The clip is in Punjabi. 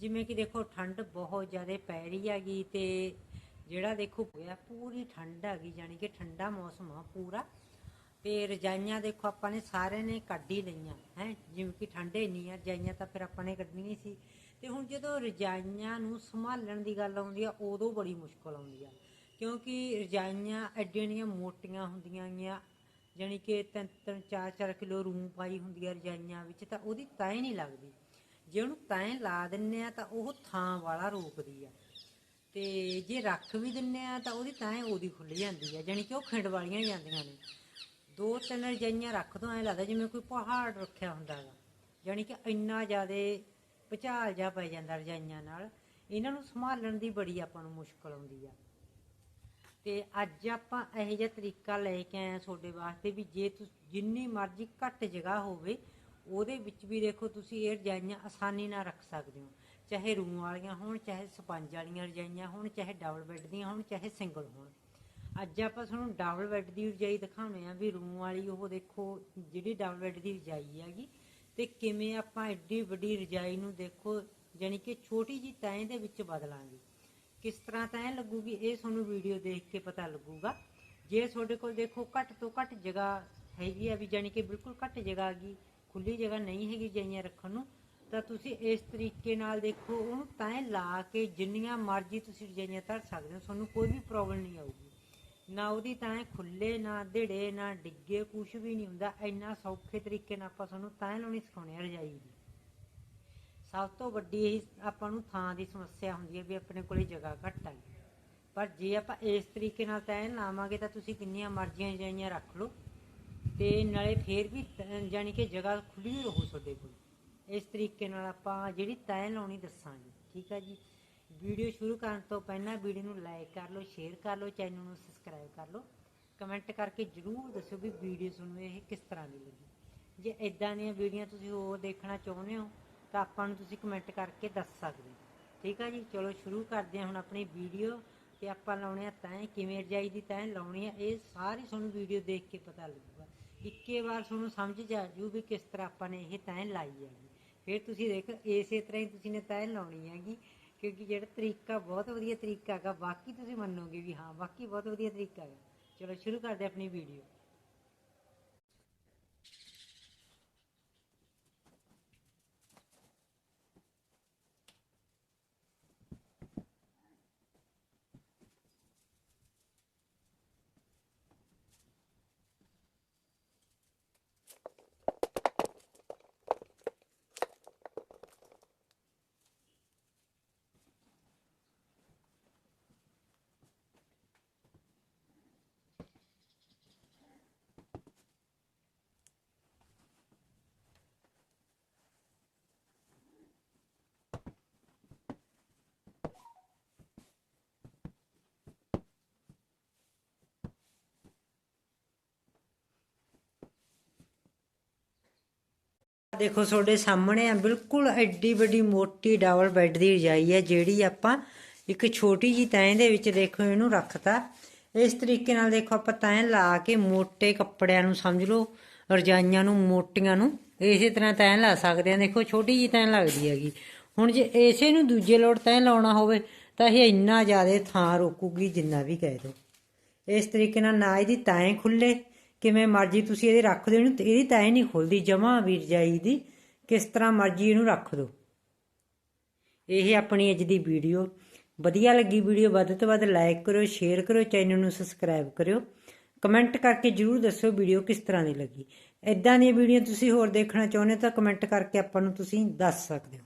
ਜਿਵੇਂ ਕਿ ਦੇਖੋ ਠੰਡ ਬਹੁਤ ਜ਼ਿਆਦਾ ਪੈ ਰਹੀ ਹੈਗੀ ਤੇ ਜਿਹੜਾ ਦੇਖੋ ਹੋਇਆ ਪੂਰੀ ਠੰਡ ਹੈਗੀ ਯਾਨੀ ਕਿ ਠੰਡਾ ਮੌਸਮ ਆ ਪੂਰਾ। ਤੇ ਰਜਾਈਆਂ ਦੇਖੋ ਆਪਾਂ ਨੇ ਸਾਰਿਆਂ ਨੇ ਕੱਢ ਹੀ ਲਈਆਂ, ਹੈ, ਜਿਵੇਂ ਕਿ ਠੰਡੇ ਇੰਨੀ ਆ, ਰਜਾਈਆਂ ਤਾਂ ਫਿਰ ਆਪਾਂ ਨੇ ਕੱਢਣੀਆਂ ਹੀ ਸੀ। ਤੇ ਹੁਣ ਜਦੋਂ ਰਜਾਈਆਂ ਨੂੰ ਸੰਭਾਲਣ ਦੀ ਗੱਲ ਆਉਂਦੀ ਆ, ਉਦੋਂ ਬੜੀ ਮੁਸ਼ਕਲ ਆਉਂਦੀ ਆ। ਕਿਉਂਕਿ ਰਜਾਈਆਂ ਐਡੀਆਂ ਮੋਟੀਆਂ ਹੁੰਦੀਆਂ ਗੀਆਂ ਜਾਣੀ ਕਿ ਤਿੰਨ ਤਿੰਨ, ਚਾਰ ਚਾਰ ਕਿਲੋ ਰੂੰ ਪਾਈ ਹੁੰਦੀ ਆ ਰਜਾਈਆਂ ਵਿੱਚ, ਤਾਂ ਉਹਦੀ ਤਾਂ ਹੀ ਨਹੀਂ ਲੱਗਦੀ। ਜੇ ਉਹਨੂੰ ਤੈਅ ਲਾ ਦਿੰਨੇ ਆ ਤਾਂ ਉਹ ਥਾਂ ਵਾਲਾ ਰੋਕਦੀ ਆ। ਤੇ ਜੇ ਰੱਖ ਵੀ ਦਿੰਨੇ ਆ ਤਾਂ ਉਹਦੀ ਤੈਅ ਉਹਦੀ ਖੁੱਲ ਜਾਂਦੀ ਆ, ਜਾਣੀ ਕਿ ਉਹ ਖਿੰਡ ਵਾਲੀਆਂ ਜਾਂਦੀਆਂ ਨੇ। ਦੋ ਤਿੰਨ ਰਜਾਈਆਂ ਰੱਖ ਦੋ, ਐ ਲੱਗਦਾ ਜਿਵੇਂ ਕੋਈ ਪਹਾੜ ਰੱਖਿਆ ਹੁੰਦਾ ਹੈਗਾ। ਜਾਣੀ ਕਿ ਇੰਨਾ ਜ਼ਿਆਦਾ ਭੁਚਾਲ ਜਾ ਪੈ ਜਾਂਦਾ ਰਜਾਈਆਂ ਨਾਲ। ਇਹਨਾਂ ਨੂੰ ਸੰਭਾਲਣ ਦੀ ਬੜੀ ਆਪਾਂ ਨੂੰ ਮੁਸ਼ਕਲ ਆਉਂਦੀ ਆ। ਤੇ ਅੱਜ ਆਪਾਂ ਇਹੋ ਜਿਹਾ ਤਰੀਕਾ ਲੈ ਕੇ ਆਏ ਆ ਤੁਹਾਡੇ ਵਾਸਤੇ ਵੀ ਜੇ ਤੁਸੀਂ, ਜਿੰਨੀ ਮਰਜ਼ੀ ਘੱਟ ਜਗ੍ਹਾ ਹੋਵੇ ਉਹਦੇ ਵਿੱਚ ਵੀ ਦੇਖੋ ਤੁਸੀਂ ਇਹ ਰਜਾਈਆਂ ਆਸਾਨੀ ਨਾਲ ਰੱਖ ਸਕਦੇ ਹੋ। ਚਾਹੇ ਰੂਮ ਵਾਲੀਆਂ ਹੋਣ, ਚਾਹੇ ਸਪੰਜ ਵਾਲੀਆਂ ਰਜਾਈਆਂ ਹੋਣ, ਚਾਹੇ ਡਬਲ ਬੈੱਡ ਦੀਆਂ ਹੋਣ, ਚਾਹੇ ਸਿੰਗਲ ਹੋਣ। ਅੱਜ ਆਪਾਂ ਤੁਹਾਨੂੰ ਡਬਲ ਬੈੱਡ ਦੀ ਰਜਾਈ ਦਿਖਾਉਣੇ ਆ ਵੀ ਰੂਮ ਵਾਲੀ ਉਹ ਦੇਖੋ ਜਿਹੜੀ ਡਬਲ ਬੈੱਡ ਦੀ ਰਜਾਈ ਹੈਗੀ ਤੇ ਕਿਵੇਂ ਆਪਾਂ ਐਡੀ ਵੱਡੀ ਰਜਾਈ ਨੂੰ ਦੇਖੋ ਜਾਣੀ ਕਿ ਛੋਟੀ ਜੀ ਤੈਂ ਦੇ ਵਿੱਚ ਬਦਲਾਂਗੇ। ਕਿਸ ਤਰ੍ਹਾਂ ਤੈਅ ਐ ਲੱਗੂਗੀ ਇਹ ਤੁਹਾਨੂੰ ਵੀਡੀਓ ਦੇਖ ਕੇ ਪਤਾ ਲੱਗੂਗਾ। ਜੇ ਤੁਹਾਡੇ ਕੋਲ ਦੇਖੋ ਘੱਟ ਤੋਂ ਘੱਟ ਜਗ੍ਹਾ ਹੈਗੀ ਆ ਵੀ ਜਾਣੀ ਕਿ ਬਿਲਕੁਲ ਘੱਟ ਜਗ੍ਹਾ ਹੈਗੀ ਖੁੱਲੀ ਜਗ੍ਹਾ ਨਹੀਂ ਹੈਗੀ ਜਾਈਆਂ ਰੱਖਣ ਨੂੰ, ਤਾਂ ਤੁਸੀਂ ਇਸ ਤਰੀਕੇ ਨਾਲ ਦੇਖੋ, ਉਹਨੂੰ ਤਾਂ ਲਾ ਕੇ ਜਿੰਨੀਆਂ ਮਰਜ਼ੀ ਤੁਸੀਂ ਰਜਾਈਆਂ ਧਰ ਸਕਦੇ ਹੋ, ਤੁਹਾਨੂੰ ਕੋਈ ਵੀ ਪ੍ਰੋਬਲਮ ਨਹੀਂ ਆਊਗੀ। ਨਾ ਉਹਦੀ ਤਾਂ ਖੁੱਲੇ ਨਾ ਢਿੜੇ ਨਾ ਡਿੱਗੇ ਕੁਝ ਵੀ ਨਹੀਂ ਹੁੰਦਾ। ਇੰਨਾ ਸੌਖੇ ਤਰੀਕੇ ਨਾਲ ਆਪਾਂ ਤੁਹਾਨੂੰ ਤਾਂ ਲਾਉਣੀ ਸਿਖਾਉਣੀ ਆ ਰਜਾਈ ਦੀ। ਸਭ ਤੋਂ ਵੱਡੀ ਇਹ ਆਪਾਂ ਨੂੰ ਥਾਂ ਦੀ ਸਮੱਸਿਆ ਹੁੰਦੀ ਹੈ ਵੀ ਆਪਣੇ ਕੋਲੇ ਜਗ੍ਹਾ ਘੱਟ ਹੈ ਪਰ ਜੇ ਆਪਾਂ ਇਸ ਤਰੀਕੇ ਨਾਲ ਤੈਨ ਲਾਵਾਂਗੇ, ਤਾਂ ਤੁਸੀਂ ਕਿੰਨੀਆਂ ਮਰਜ਼ੀਆਂ ਰਜਾਈਆਂ ਰੱਖ ਲਓ। ਤੇ ਨਾਲੇ ਫੇਰ ਵੀ ਤ- ਜਾਣੀ ਕਿ ਜਗ੍ਹਾ ਖੁੱਲੀ ਰਹੂ ਤੁਹਾਡੇ ਕੋਲ। ਇਸ ਤਰੀਕੇ ਨਾਲ ਆਪਾਂ ਜਿਹੜੀ ਤੈਅ ਲਾਉਣੀ ਦੱਸਾਂਗੇ, ਠੀਕ ਹੈ ਜੀ? ਵੀਡੀਓ ਸ਼ੁਰੂ ਕਰਨ ਤੋਂ ਪਹਿਲਾਂ ਵੀਡੀਓ ਨੂੰ ਲਾਈਕ ਕਰ ਲਓ, ਸ਼ੇਅਰ ਕਰ ਲਓ, ਚੈਨਲ ਨੂੰ ਸਬਸਕ੍ਰਾਈਬ ਕਰ ਲਓ। ਕਮੈਂਟ ਕਰਕੇ ਜਰੂਰ ਦੱਸਿਓ ਵੀ ਵੀਡੀਓ ਤੁਹਾਨੂੰ ਇਹ ਕਿਸ ਤਰ੍ਹਾਂ ਦੀ ਲੱਗੀ। ਜੇ ਇਦਾਂ ਦੀਆਂ ਵੀਡੀਓ ਤੁਸੀਂ ਹੋਰ ਦੇਖਣਾ ਚਾਹੁੰਦੇ ਹੋ, ਤਾਂ ਆਪਾਂ ਨੂੰ ਤੁਸੀਂ ਕਮੈਂਟ ਕਰਕੇ ਦੱਸ ਸਕਦੇ ਹੋ। ਠੀਕ ਆ ਜੀ? ਚਲੋ ਸ਼ੁਰੂ ਕਰਦੇ ਹਾਂ ਹੁਣ ਆਪਣੀ ਵੀਡੀਓ ਤੇ ਆਪਾਂ ਲਾਉਣੇ ਆ ਤੈਂ ਕਿਵੇਂ ਰਜਾਈ ਦੀ ਤੈਂ ਲਾਉਣੀ ਆ, ਇਹ ਸਾਰੀ ਤੁਹਾਨੂੰ ਵੀਡੀਓ ਦੇਖ ਕੇ ਪਤਾ ਲੱਗੂਗਾ। ਇੱਕੇ ਵਾਰ ਤੁਹਾਨੂੰ ਸਮਝ ਜਾ ਜੂ ਵੀ ਕਿਸ ਤਰ੍ਹਾਂ ਆਪਾਂ ਨੇ ਇਹ ਤੈਂ ਲਾਈ ਹੈਗੀ। ਫਿਰ ਤੁਸੀਂ ਦੇਖੋ, ਇਸੇ ਤਰ੍ਹਾਂ ਹੀ ਤੁਸੀਂ ਨੇ ਤੈਂ ਲਾਉਣੀ ਹੈਗੀ, ਕਿਉਂਕਿ ਜਿਹੜਾ ਤਰੀਕਾ ਬਹੁਤ ਵਧੀਆ ਤਰੀਕਾ ਹੈਗਾ, ਬਾਕੀ ਤੁਸੀਂ ਮੰਨੋਗੇ ਵੀ ਹਾਂ, ਬਾਕੀ ਬਹੁਤ ਵਧੀਆ ਤਰੀਕਾ ਹੈਗਾ। ਚਲੋ, ਸ਼ੁਰੂ ਕਰਦੇ ਆਪਣੀ ਵੀਡੀਓ ਦੇਖੋ, ਤੁਹਾਡੇ ਸਾਹਮਣੇ ਆ, ਬਿਲਕੁਲ ਐਡੀ ਵੱਡੀ ਮੋਟੀ ਡਬਲ ਬੈੱਡ ਦੀ ਰਜਾਈ ਹੈ ਜਿਹੜੀ ਆਪਾਂ ਇੱਕ ਛੋਟੀ ਜੀ ਤੈਂ ਦੇ ਵਿੱਚ ਦੇਖੋ, ਇਹਨੂੰ ਰੱਖਤਾ। ਇਸ ਤਰੀਕੇ ਨਾਲ ਦੇਖੋ, ਆਪਾਂ ਤੈਂ ਲਾ ਕੇ ਮੋਟੇ ਕੱਪੜਿਆਂ ਨੂੰ ਸਮਝ ਲਓ, ਰਜਾਈਆਂ ਨੂੰ, ਮੋਟੀਆਂ ਨੂੰ, ਇਸੇ ਤਰ੍ਹਾਂ ਤੈਂ ਲਾ ਸਕਦੇ ਆ। ਦੇਖੋ, ਛੋਟੀ ਜੀ ਤੈਂ ਲੱਗਦੀ ਹੈਗੀ। ਹੁਣ ਜੇ ਇਸੇ ਨੂੰ ਦੂਜੇ ਲੋੜ ਤੈਂ ਲਾਉਣਾ ਹੋਵੇ, ਤਾਂ ਇਹ ਇੰਨਾ ਜ਼ਿਆਦਾ ਥਾਂ ਰੋਕੂਗੀ ਜਿੰਨਾ ਵੀ ਕਹਿ ਦੋ। ਇਸ ਤਰੀਕੇ ਨਾਲ ਨਾ ਇਹਦੀ ਤੈਂ ਖੁੱਲੇ ਕਿਵੇਂ ਮਰਜ਼ੀ ਤੁਸੀਂ ਇਹਦੇ ਰੱਖ ਦਿਓ, ਇਹਨੂੰ ਇਹਦੀ ਤਾਂ ਇਹ ਨਹੀਂ ਖੁੱਲਦੀ, ਜਮਾ ਵੀ ਰਜਾਈ ਦੀ, ਕਿਸ ਤਰ੍ਹਾਂ ਮਰਜ਼ੀ ਇਹਨੂੰ ਰੱਖ ਦਿਓ। ਇਹ ਆਪਣੀ ਅੱਜ ਦੀ ਵੀਡੀਓ। ਵਧੀਆ ਲੱਗੀ ਵੀਡੀਓ, ਵੱਧ ਤੋਂ ਵੱਧ ਲਾਈਕ ਕਰੋ ਸ਼ੇਅਰ ਕਰੋ ਚੈਨਲ ਨੂੰ ਸਬਸਕ੍ਰਾਈਬ ਕਰਿਓ। ਕਮੈਂਟ ਕਰਕੇ ਜਰੂਰ ਦੱਸੋ ਵੀਡੀਓ ਕਿਸ ਤਰ੍ਹਾਂ ਦੀ ਲੱਗੀ। ਇਦਾਂ ਦੀਆਂ ਵੀਡੀਓ ਤੁਸੀਂ ਹੋਰ ਦੇਖਣਾ ਚਾਹੁੰਦੇ ਹੋ ਤਾਂ ਕਮੈਂਟ ਕਰਕੇ ਆਪਾਂ ਨੂੰ ਤੁਸੀਂ ਦੱਸ ਸਕਦੇ ਹੋ।